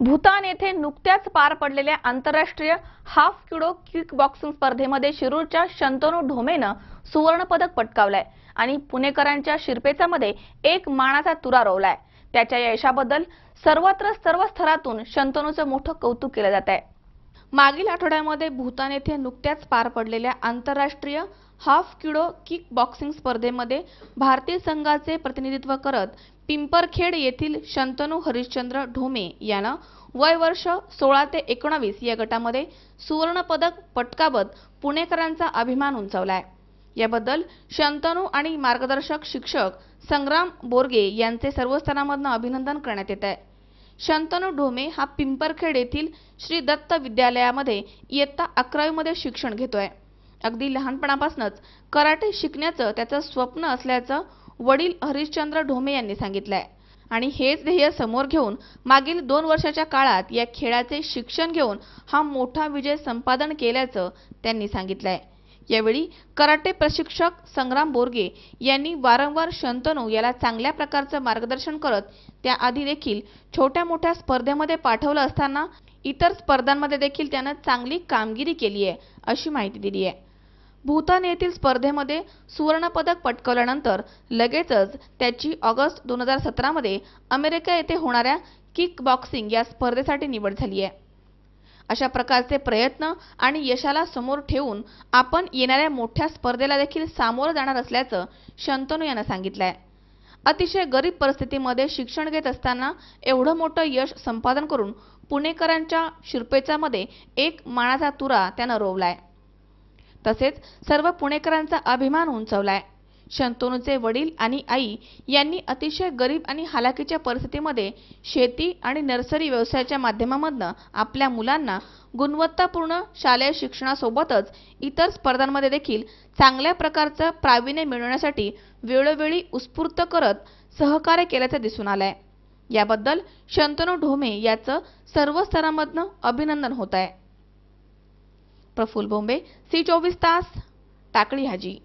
भूतान येथे नुकत्याच पार पडलेल्या आंतरराष्ट्रीय हाफ किडो किक बॉक्सिंग स्पर्धेमध्ये शिरूरच्या शंतनू ढोमेनं सुवर्णपदक पटकावलंय आणि पुणेकरांच्या शिरपेचामध्ये एक मानाचा तुरा रोवलाय. त्याच्या यशाबद्दल सर्वत्र सर्व स्तरातून शंतनूचं मोठं कौतुक केलं जात आहे मागील आठवड्यामध्ये भूतान येथे नुकत्याच पार पडलेल्या आंतरराष्ट्रीय हाफ किडो किक बॉक्सिंग स्पर्धेमध्ये भारतीय संघाचे प्रतिनिधित्व करत पिंपरखेड येथील शंतनू हरिश्चंद्र ढोमे यानं वय वर्ष सोळा ते एकोणावीस या गटामध्ये सुवर्णपदक पटकावत पुणेकरांचा अभिमान उंचावलाय. याबद्दल शंतनू आणि मार्गदर्शक शिक्षक संग्राम बोरगे यांचे सर्व स्तरामधनं अभिनंदन करण्यात येत आहे शंतनू ढोमे हा पिंपरखेड येथील श्री दत्त विद्यालयामध्ये इयत्ता अकरावीमध्ये शिक्षण घेतोय. अगदी लहानपणापासूनच कराटे शिकण्याचं त्याचं स्वप्न असल्याचं वडील हरिश्चंद्र ढोमे यांनी सांगितलंय. आणि हेच ध्येय समोर घेऊन मागील दोन वर्षाच्या काळात या खेळाचे शिक्षण घेऊन हा मोठा विजय संपादन केल्याचं त्यांनी सांगितलंय. यावेळी कराटे प्रशिक्षक संग्राम बोरगे यांनी वारंवार शंतनू याला चांगल्या प्रकारचं मार्गदर्शन करत त्याआधी देखील छोट्या मोठ्या स्पर्धेमध्ये पाठवलं असताना इतर स्पर्धांमध्ये देखील त्यानं चांगली कामगिरी केली आहे अशी माहिती दिली आहे. भूतान येथील स्पर्धेमध्ये सुवर्णपदक पटकवल्यानंतर लगेचच त्याची ऑगस्ट दोन हजार सतरामध्ये अमेरिका येथे होणाऱ्या किक बॉक्सिंग या स्पर्धेसाठी निवड झाली आहे. अशा प्रकारचे प्रयत्न आणि यशाला समोर ठेवून आपण येणाऱ्या मोठ्या स्पर्धेला देखील सामोरं जाणार असल्याचं शंतनू यानं आहे अतिशय गरीब परिस्थितीमध्ये शिक्षण घेत असताना एवढं मोठं यश संपादन करून पुणेकरांच्या शिरपेचामध्ये एक मानाचा तुरा त्यानं रोवलाय. तसेच सर्व पुणेकरांचा अभिमान उंचवलाय. शंतनूचे वडील आणि आई यांनी अतिशय गरीब आणि हालाकीच्या परिस्थितीमध्ये शेती आणि नर्सरी व्यवसायाच्या माध्यमामधनं आपल्या मुलांना गुणवत्तापूर्ण शालेय शिक्षणासोबतच इतर स्पर्धांमध्ये देखील चांगल्या प्रकारचं प्रावीण्य मिळवण्यासाठी वेळोवेळी उत्स्फूर्त करत सहकार्य केल्याचं दिसून आलंय. याबद्दल शंतनू ढोमे याचं सर्व स्तरांमधनं अभिनंदन होत आहे प्रफुल्ल बोंबे सी चोवीस तास टाकळी हाजी